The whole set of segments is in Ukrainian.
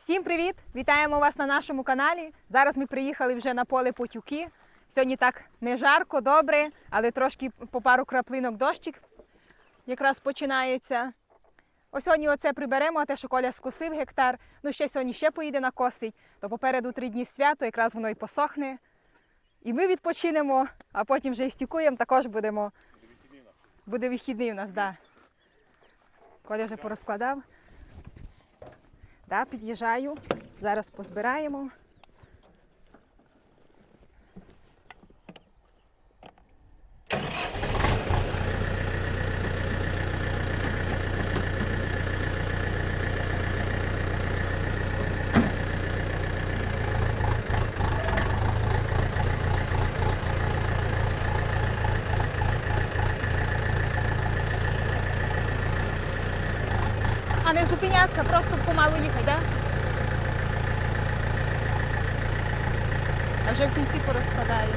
Всім привіт! Вітаємо вас на нашому каналі. Зараз ми приїхали вже на поле Потюки. Сьогодні так не жарко, добре, але трошки по пару краплинок дощик якраз починається. Ось сьогодні оце приберемо, а те, що Коля скосив гектар. Ну ще сьогодні ще поїде на косить, то попереду три дні свято, якраз воно і посохне. І ми відпочинемо, а потім вже і стікуємо, також будемо. Буде вихідний у нас, так. Да. Коля вже порозкладав. Да, під'їжджаю. Зараз позбираємо. А не зупинятися, просто помалу їхати? Да? А вже в кінці порозкладаю.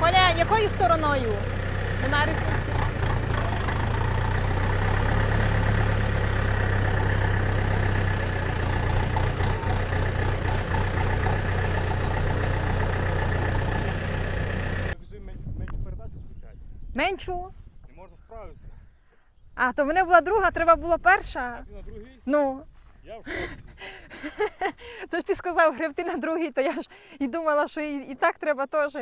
Коля, якою стороною? Нема різниці. Вже мен- меншу передачу включати. Меншу. Не можна справитися. А, то в мене була друга, треба було перша. Ти на другий, Ну, я в шоці. то ж ти сказав гребти на другий, то я ж і думала, що і, і так треба теж.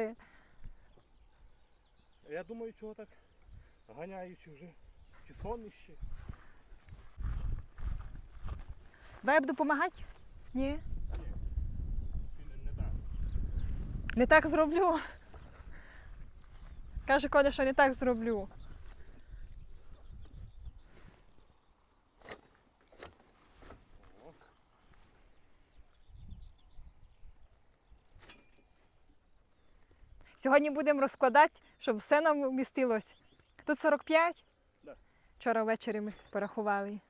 Я думаю, чого так ганяючи вже. Чи я буду допомагати? Ні. Ти не, не так. Не так зроблю. Каже Коля, що не так зроблю. Сьогодні будемо розкладати, щоб все нам вмістилось. Тут 45? Да. Вчора ввечері ми порахували.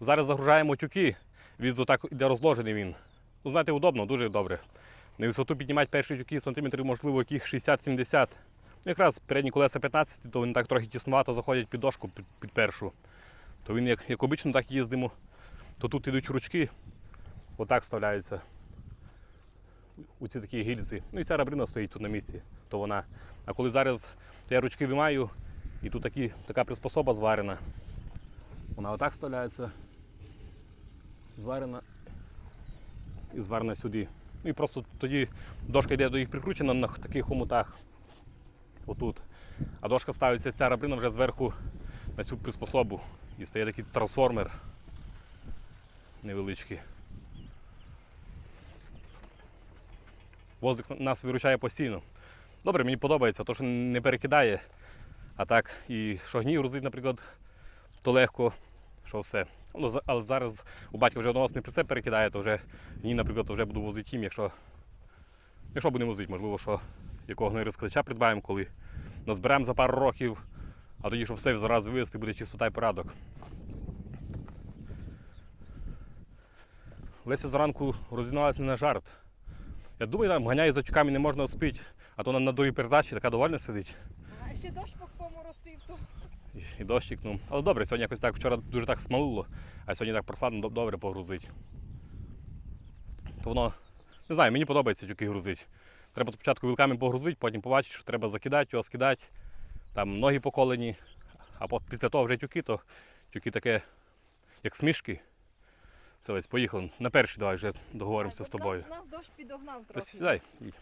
Зараз загружаємо тюки. Віз отак іде розложений він. Ну, знаєте, удобно, дуже добре. На висоту піднімати перші тюки сантиметрів, можливо, яких 60-70. Ну, Якраз передні колеса 15, то вони так трохи тіснувато заходять під дошку під, під першу. То він, як, як обично, так їздимо. То тут йдуть ручки, отак вставляються. У ці такі гільці. Ну і ця рабрина стоїть тут на місці, то вона. А коли зараз я ручки вимаю, і тут такі, така приспособа зварена. Вона отак вставляється. Зварена і зварена сюди. Ну і просто тоді дошка йде до їх прикручена на таких хомутах. Отут. А дошка ставиться ця рабрина вже зверху на цю приспособу. І стає такий трансформер невеличкий. Возик нас виручає постійно. Добре, мені подобається, то що не перекидає. А так, і що гній грузить, наприклад, то легко, що все. Ну, але зараз у батька вже одноосний прицеп перекидає, то вже гній, наприклад, вже буду возити їм, якщо, якщо будемо возити, можливо, що якого гнойрозкладача придбаємо, коли назберемо за пару років, а тоді, щоб все зараз вивезти, буде чистота і порядок. Леся зранку розігналася не на жарт. Я думаю, там ганяє за тюками не можна спити, а то на, на другій передачі така довольна сидить. А ще дощ поморосив, то. І- І дощик, ну. Але добре, сьогодні якось так вчора дуже так смалило, а сьогодні так прохладно добре погрузить. То воно, не знаю, мені подобається тюки грузити. Треба спочатку вілками погрузити, потім побачити, що треба закидати, його скидати, там ноги поколені, а після того вже тюки, то тюки таке, як смішки. Селець, поїхали. На перший давай вже договоримося з тобою. Нас, нас дощ підогнав трохи. сідай. їдь.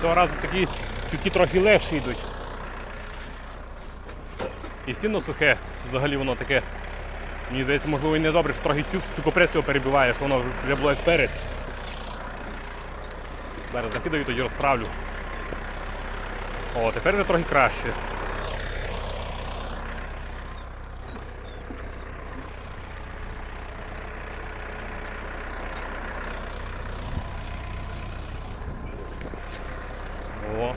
Цього разу такі тюки трохи легші йдуть. І сіно сухе, взагалі воно таке. Мені здається, можливо, і не добре, що трохи тюк, тюкопрець його перебиває, що воно вже було як перець. Зараз закидаю, тоді розправлю. О, тепер вже трохи краще. О.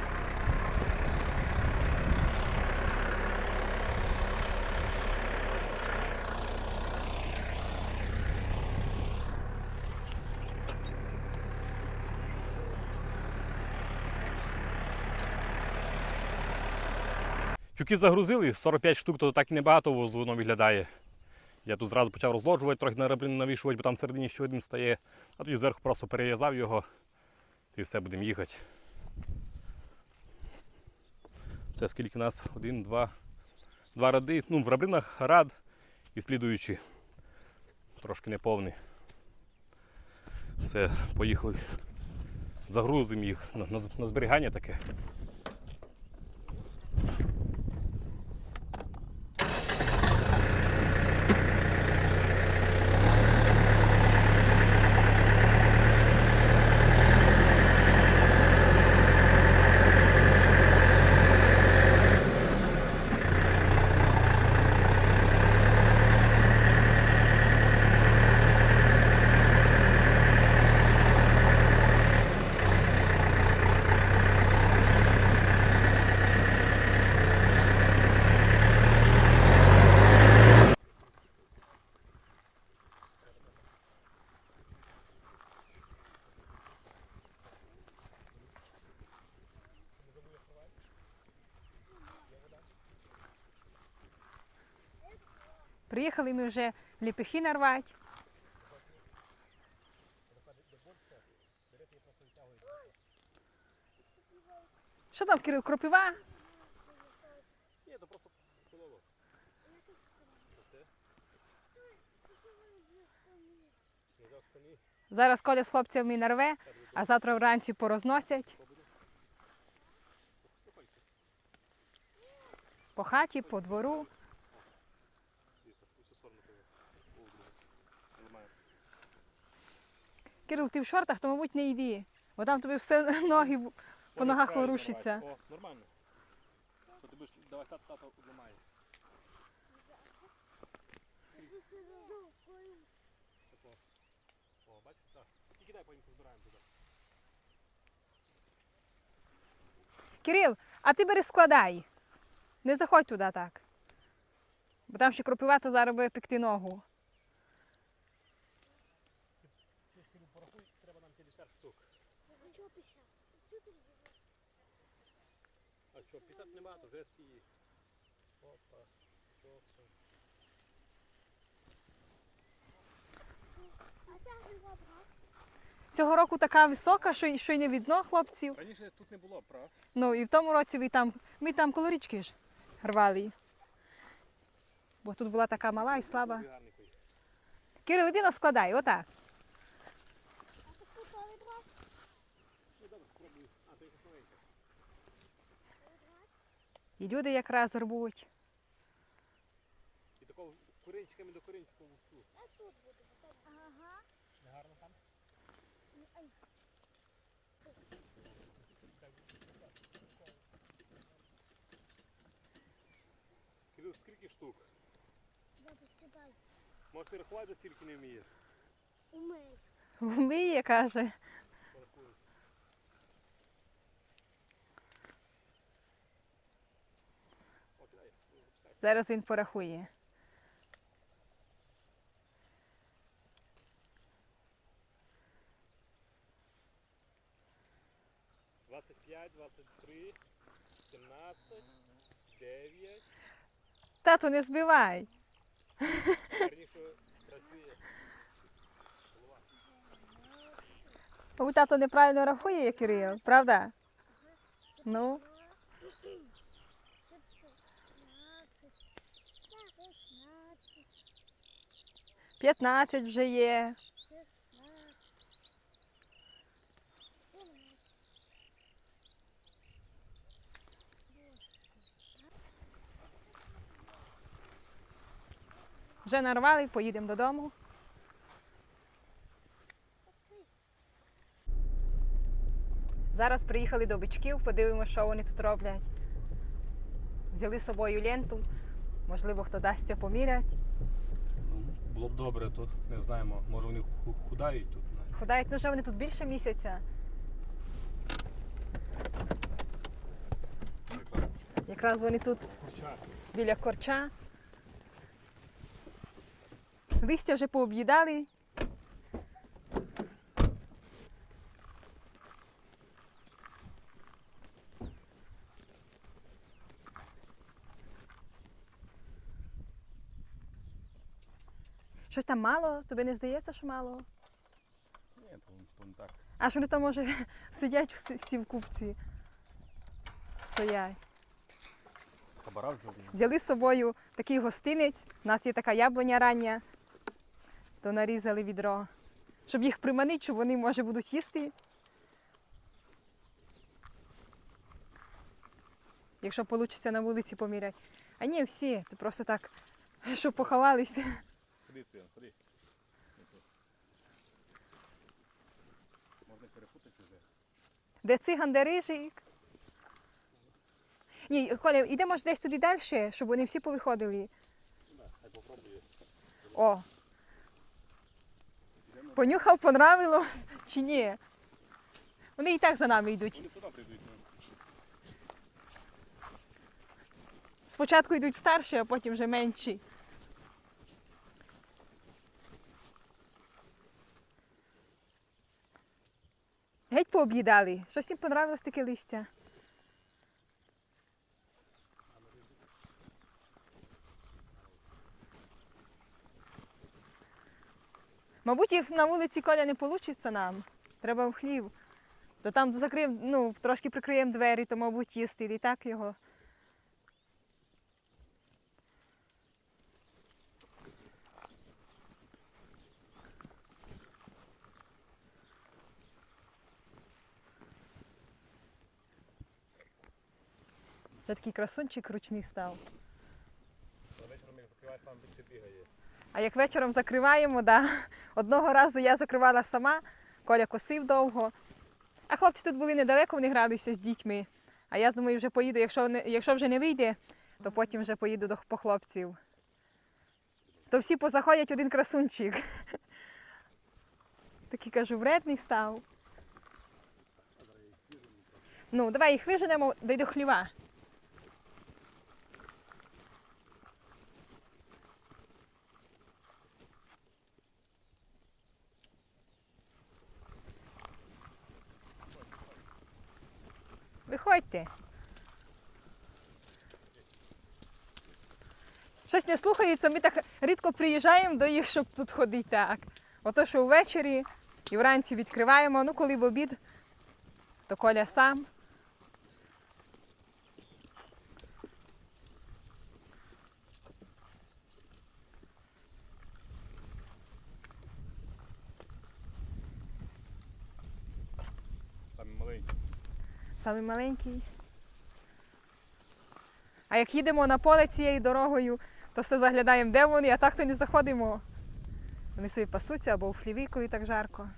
Тюки загрузили, 45 штук, то так і небагато воно виглядає. Я тут зразу почав розложувати, трохи на ребрину навішувати, бо там всередині ще один стає, а тоді зверху просто перев'язав його і все, будемо їхати. Це скільки у нас? Один, два, два ради. Ну, в рабринах рад і слідуючі. Трошки неповний. Все, поїхали. Загрузимо їх на, на, на зберігання таке. Приїхали ми вже ліпихи нарвати. Що там, Кирил, кропива? Ні, то просто полово. Зараз Коля з хлопцями нарве, а завтра вранці порозносять. По хаті, по двору. Кирил, ти в шортах, то, мабуть, не йди. Бо там тобі все ноги по ногах ворушиться. О, нормально. Що ти будеш давай тато тато обламає. О, бачиш, так. І кидай, потім позбираємо туди. Кирил, а ти бери складай. Не заходь туди так. Бо там ще кропива, то зараз буде пекти ногу. Треба нам 50 штук. А що, 50 нема, то вже стії. Опа, опа. Цього року така висока, що, й- що й не видно хлопців. Раніше тут не було, прав? Ну і в тому році ви там, ми там коло річки ж рвали. Бо тут була така мала і слаба. Кирил, іди нас складай, отак. І люди якраз рвуть. І такого корінчиками до корінчика всю. Ага. Не гарно там? Кирил, скільки штук? Запусти дай. Може ти рахувати, стільки не вмієш? Умей. Вміє, каже. Зараз він порахує. Двадцять п'ять, двадцять три, сімнадцять, дев'ять. Тату, не збивай. Працює. Тато неправильно рахує, як Кирил, правда? Ну, П'ятнадцять. 15 вже є. Вже нарвали, поїдемо додому. Зараз приїхали до бичків, подивимося, що вони тут роблять. Взяли з собою ленту. Можливо, хто дасться поміряти. Ну, Було б добре, то не знаємо. Може вони худають тут у нас. Ходають, ну вже вони тут більше місяця. Якраз вони тут біля корча. Листя вже пооб'їдали. Щось там мало? Тобі не здається, що мало? Ні, то, не так. А що вони там може сидять всі, всі в купці? Стоять. Хабара взяли. Взяли з собою такий гостинець. У нас є така яблуня рання, то нарізали відро. Щоб їх приманити, щоб вони, може, будуть їсти. Якщо вийде на вулиці поміряти. А ні, всі, то просто так, щоб поховалися. Ходи, Ціян, ходи. Можна перепутати вже. Де циган, де рижик. Ні, Коля, йдемо ж десь туди далі, щоб вони всі повиходили. О. Понюхав, понравилось чи ні? Вони і так за нами йдуть. Спочатку йдуть старші, а потім вже менші. Геть пооб'їдали. Щось їм понравилось таке листя. Мабуть, їх на вулиці Коля не вийде нам. Треба в хлів. То там закриємо, ну, трошки прикриємо двері, то, мабуть, їсти і так його. Це такий красунчик ручний став. Вечором як закривають, сам більше бігає. А як вечором закриваємо, да. одного разу я закривала сама, Коля косив довго. А хлопці тут були недалеко, вони гралися з дітьми. А я думаю, вже поїду, якщо, якщо вже не вийде, то потім вже поїду до, по хлопців. То всі позаходять один красунчик. Такий кажу, вредний став. Ну, давай їх виженемо, дай до хліва. Виходьте. Щось не слухається, ми так рідко приїжджаємо до їх, щоб тут ходити так. Ото що ввечері і вранці відкриваємо, ну коли в обід, то Коля сам. Самі маленькі. Самий маленький. А як їдемо на поле цією дорогою, то все заглядаємо, де вони, а так то не заходимо. Вони собі пасуться або в хліві, коли так жарко.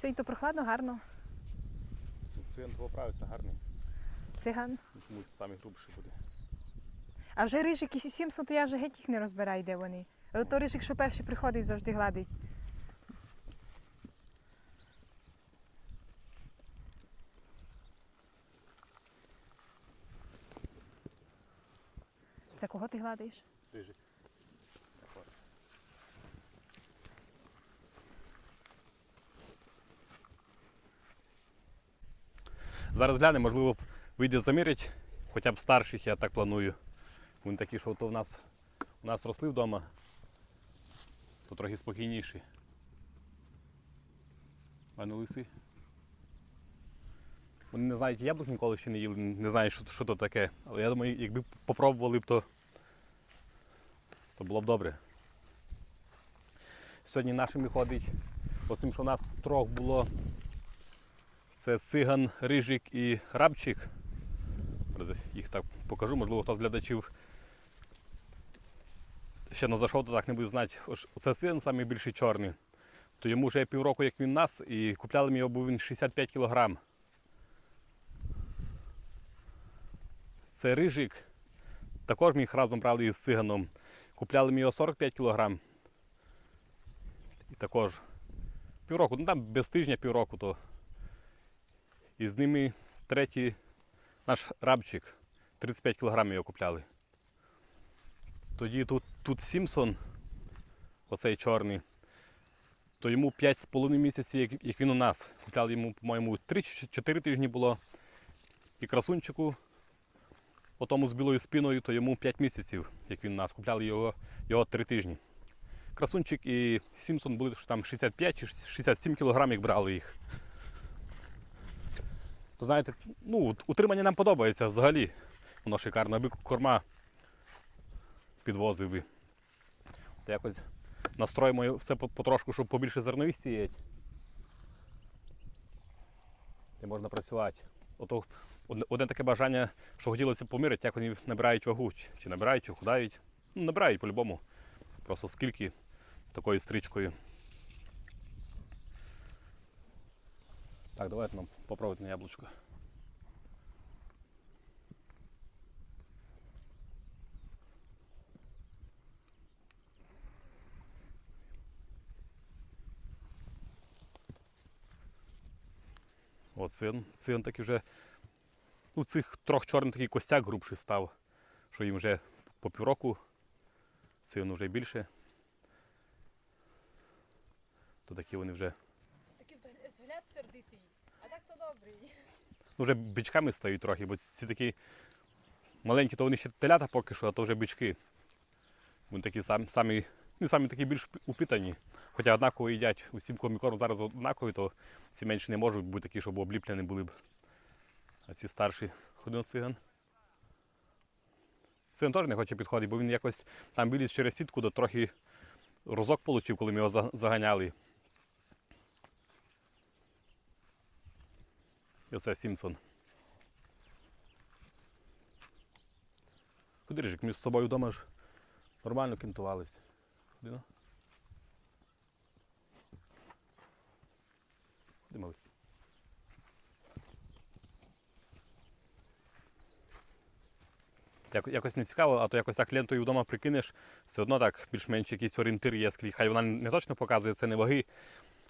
Сьогодні то прохладно, гарно. Цвинт поправиться гарний. Циган. Тому самі грубші буде. А вже рижик і Сімсон, то я вже геть їх не розбираю, де вони. Але то рижик, що перший приходить, завжди гладить. Це кого ти гладиш? Рижик. Зараз глянемо, можливо, вийде замірять, хоча б старших, я так планую. Вони такі, що то в нас, у нас росли вдома, то трохи спокійніші. А не лиси. Вони не знають яблук ніколи ще не їли, не знають, що, що то таке. Але я думаю, якби попробували б, то, то було б добре. Сьогодні нашими ходить, оцим, що у нас трьох було. Це циган, рижик і рабчик. Зараз їх так покажу, можливо, хто з глядачів ще не зайшов, то так не буде знати. Оце циган найбільший чорний. то йому вже півроку, як він нас, і купляли ми його, був він 65 кг. Це рижик. Також ми їх разом брали із циганом. Купляли ми його 45 кг. І також півроку, ну там без тижня півроку, то. І з ними третій наш рабчик. 35 кг його купляли. Тоді тут, тут Сімсон, оцей чорний, то йому 5,5 місяців, як, він у нас. Купляли йому, по-моєму, 3-4 тижні було. І красунчику, отому з білою спиною, то йому 5 місяців, як він нас. Купляли його, його 3 тижні. Красунчик і Сімсон були там 65 чи 67 кг, як брали їх. То знаєте, ну, утримання нам подобається взагалі. Воно шикарно, аби корма підвозив би. Якось настроїмо все по- потрошку, щоб побільше зернові сіяти. І можна працювати. Ото одне, таке бажання, що хотілося поміряти, як вони набирають вагу, чи, набирають, чи худають. Ну, набирають по-любому. Просто скільки такою стрічкою. Так, давайте нам попробуйте на яблучко. О, цин. Цин такий вже. У цих трьох чорних такий костяк грубший став, що їм вже по півроку цин вже більше. То такі вони вже Такий взгляд сердитий, а так то добрий. ну, вже бичками стають трохи, бо ці такі маленькі, то вони ще телята поки що, а то вже бички. Вони такі самі, самі, ну, самі такі більш упитані. Хоча однаково їдять усім комікорм зараз однакові, то ці менші не можуть бути такі, щоб обліплені були б. А ці старші ходив циган. Циган теж не хоче підходити, бо він якось там виліз через сітку, до трохи розок отримав, коли ми його заганяли. І оце Сімсон. Ми з собою вдома ж нормально кінтувались. Ходи, ну. Ходи, малий. Як- Якось не цікаво, а то якось так лентою вдома прикинеш, все одно так більш-менш якийсь орієнтир є. Хай вона не точно показує, це не ваги,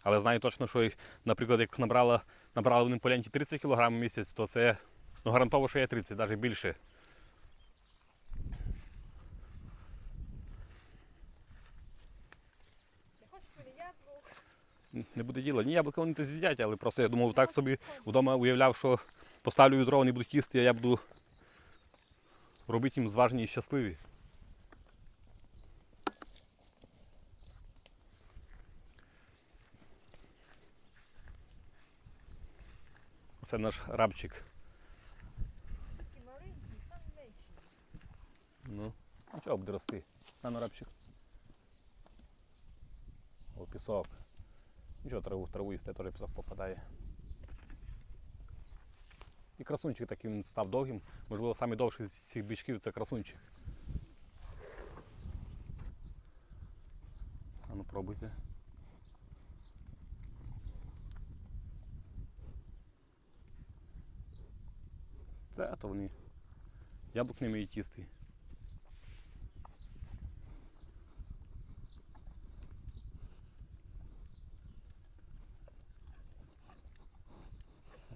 але знаю точно, що, їх, наприклад, як набрала, набрали вони по ленті 30 кг в місяць, то це ну, гарантово, що є 30, навіть більше. Не буде діла. Ні, яблука вони то з'їдять, але просто я думав, так собі вдома уявляв, що поставлю відро, вони будуть їсти, а я буду робити їм зважні і щасливі. Це наш рабчик. Такий маленький, сам менший. Ну, нічого буде рости. На на рабчик. О, пісок. Нічого, траву, траву їсти, теж пісок попадає. І красунчик такий він став довгим. Можливо, найдовший з цих бичків це красунчик. А ну пробуйте. Та, то вони яблук не вміють їсти.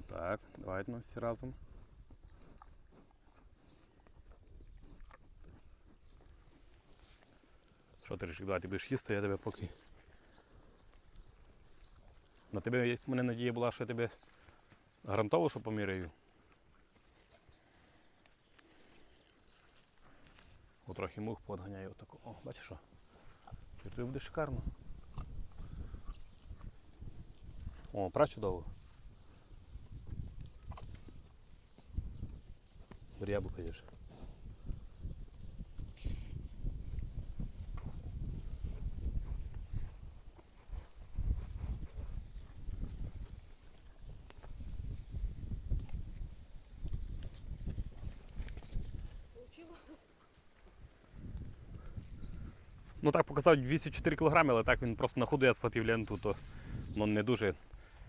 Так, давайте всі разом. Що ти Ришик, давай ти будеш їсти, я тебе поки. На тебе в мене надія була, що я тебе гарантово, що поміряю. О, трохи мух поодганяю отако. О, бачиш що? Тобі буде шикарно. О, прачудово. Бери яблуко їж. Ну так показав 204 кг, але так він просто на ходу я схватив ленту, то ну, не дуже.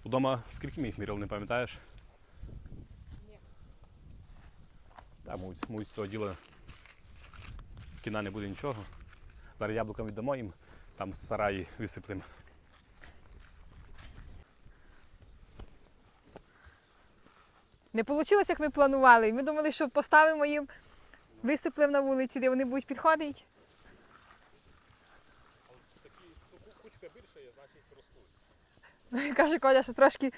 Удома скільки ми їх міряли, не пам'ятаєш? Ні. Так, мабуть, з цього діла кіна не буде нічого. Зараз яблука віддамо їм, там в сараї висиплемо. Не вийшло, як ми планували. Ми думали, що поставимо їм, висиплемо на вулиці, де вони будуть підходити. Кучка більше є, значить ростуть. Ну, каже Коля, що трошки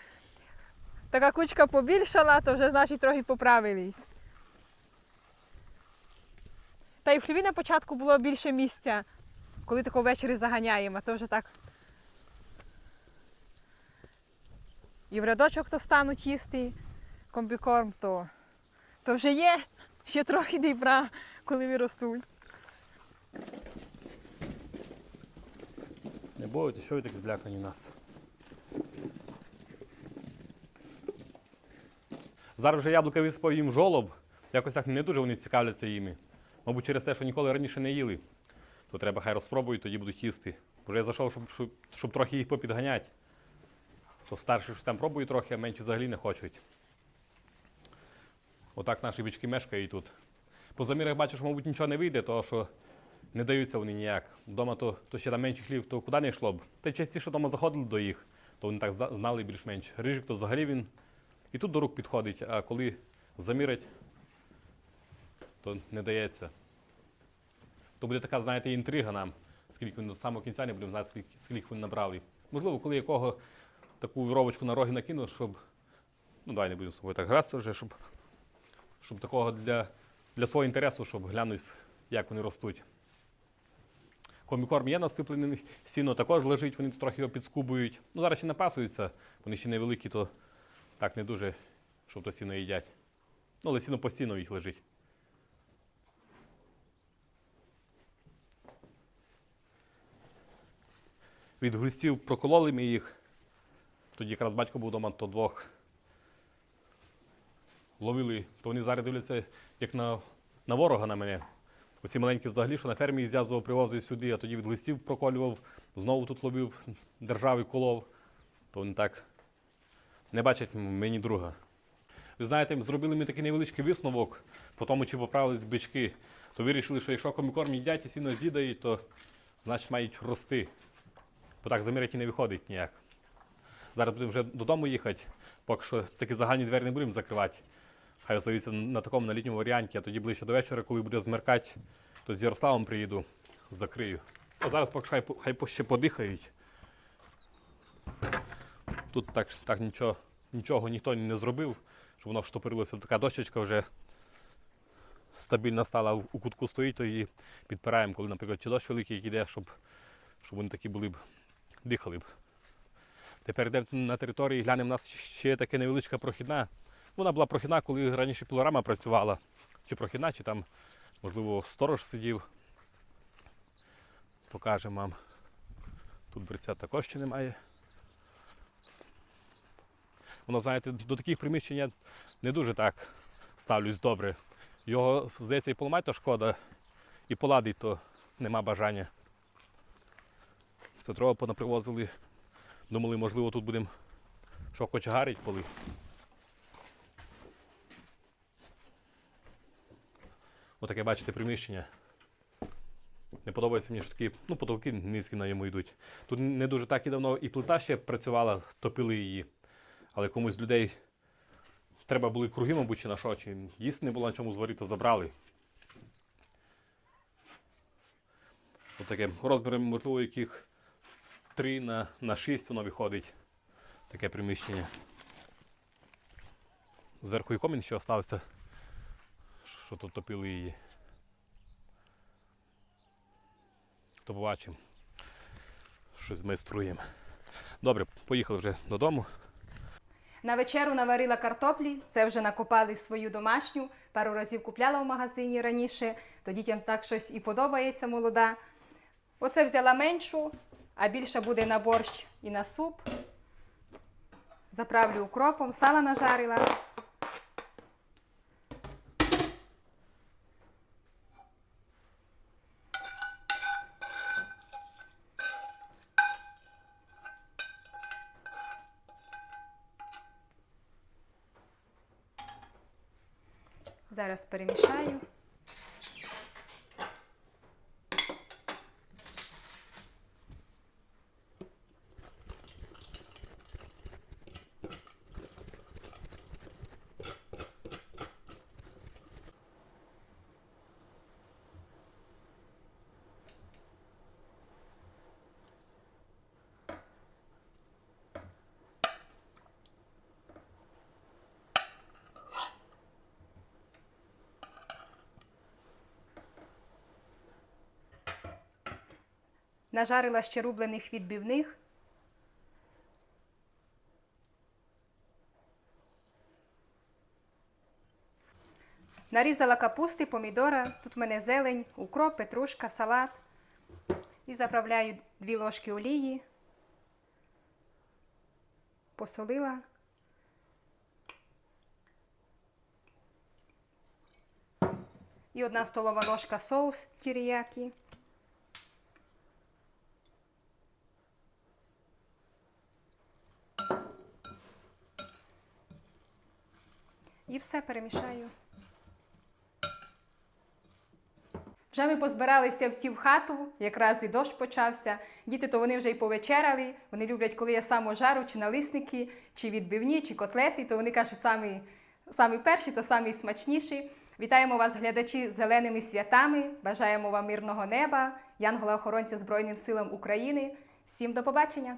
така кучка побільшала, то вже значить трохи поправились. Та й в хліві на початку було більше місця, коли тако ввечері заганяємо, а то вже так. І в рядочок то стануть їсти комбікорм, то, то вже є ще трохи добра, коли виростуть. Не боїться, що ви такі злякані нас. Зараз вже яблука висипав їм жолоб. Якось так не дуже вони цікавляться їми. Мабуть, через те, що ніколи раніше не їли. То треба хай розпробують, тоді будуть їсти. Вже я зайшов, щоб, щоб, щоб трохи їх попідганяти. То старші щось там пробують трохи, а менші взагалі не хочуть. Отак наші бички мешкають тут. По замірах бачу, що, мабуть, нічого не вийде, тому що не даються вони ніяк. Вдома то, то ще там менший хлів, то куди не йшло б. Та й частіше вдома заходили до їх, то вони так знали більш-менш. Рижик то взагалі він і тут до рук підходить, а коли замірять, то не дається. То буде така, знаєте, інтрига нам, скільки вони до самого кінця не будемо знати, скільки, скільки вони набрали. Можливо, коли якого таку віровочку на роги накину, щоб. Ну, давай не будемо з собою так гратися вже, щоб, щоб такого для, для свого інтересу, щоб глянути, як вони ростуть. Комікорм є насиплений, сіно також лежить, вони трохи його підскубують. Ну, зараз ще напасуються, вони ще невеликі, то так не дуже, щоб то сіно їдять. Ну, але сіно постійно їх лежить. Від глистів прокололи ми їх. Тоді якраз батько був вдома, то двох ловили, то вони зараз дивляться, як на, на ворога на мене. Оці маленькі взагалі, що на фермі зв'язував, привозив сюди, а тоді від листів проколював, знову тут ловив, держав і колов. То вони так не бачать мені друга. Ви знаєте, зробили ми такий невеличкий висновок, по тому, чи поправились бички, то вирішили, що якщо комікорм їдять і сіно з'їдають, то значить мають рости. Бо так заміряти не виходить ніяк. Зараз будемо вже додому їхати, поки що такі загальні двері не будемо закривати. Хай остаються на такому на літньому варіанті, а тоді ближче до вечора, коли буде змеркати, то з Ярославом приїду, закрию. А зараз поки хай, хай ще подихають. Тут так, так нічого, нічого ніхто не зробив, щоб воно штопорилося. Така дощечка вже стабільно стала у кутку стоїть, то її підпираємо, коли, наприклад, чи дощ великий йде, щоб, щоб вони такі були б, дихали б. Тепер йдемо на території, глянемо, у нас ще є така невеличка прохідна. Вона була прохідна, коли раніше пілорама працювала. Чи прохідна, чи там, можливо, сторож сидів. Покажемо вам. Тут дверця також ще немає. Воно, знаєте, до таких приміщень я не дуже так ставлюсь добре. Його, здається, і поламати то шкода, і поладить то нема бажання. Це дрова понапривозили. Думали, можливо, тут будемо що кочегарить поли. Отаке, бачите, приміщення. Не подобається мені, що такі ну, потолки низькі на йому йдуть. Тут не дуже так і давно і плита ще працювала, топили її. Але комусь з людей треба були круги, мабуть, чи на що, чи їсти не було на чому зварити, то забрали. Отаке розміром, можливо, яких 3 на, на 6 воно виходить. Таке приміщення. Зверху і комін ще залишився, що тут топили її. То побачимо. Щось майструємо. Добре, поїхали вже додому. На вечеру наварила картоплі, це вже накопали свою домашню. Пару разів купляла в магазині раніше, то дітям так щось і подобається молода. Оце взяла меншу, а більше буде на борщ і на суп. Заправлю укропом, сала нажарила. Зараз перемішаю. Нажарила ще рублених відбивних. Нарізала капусти, помідора, тут в мене зелень, укроп, петрушка, салат. І заправляю дві ложки олії. Посолила. І одна столова ложка соус тіріякі. І все перемішаю. Вже ми позбиралися всі в хату, якраз і дощ почався. Діти то вони вже й повечеряли. Вони люблять, коли я само жару, чи налисники, чи відбивні, чи котлети, то вони кажуть, самі, самі перші, то самі смачніші. Вітаємо вас, глядачі, з зеленими святами. Бажаємо вам мирного неба, янгола охоронця Збройним силам України. Всім до побачення!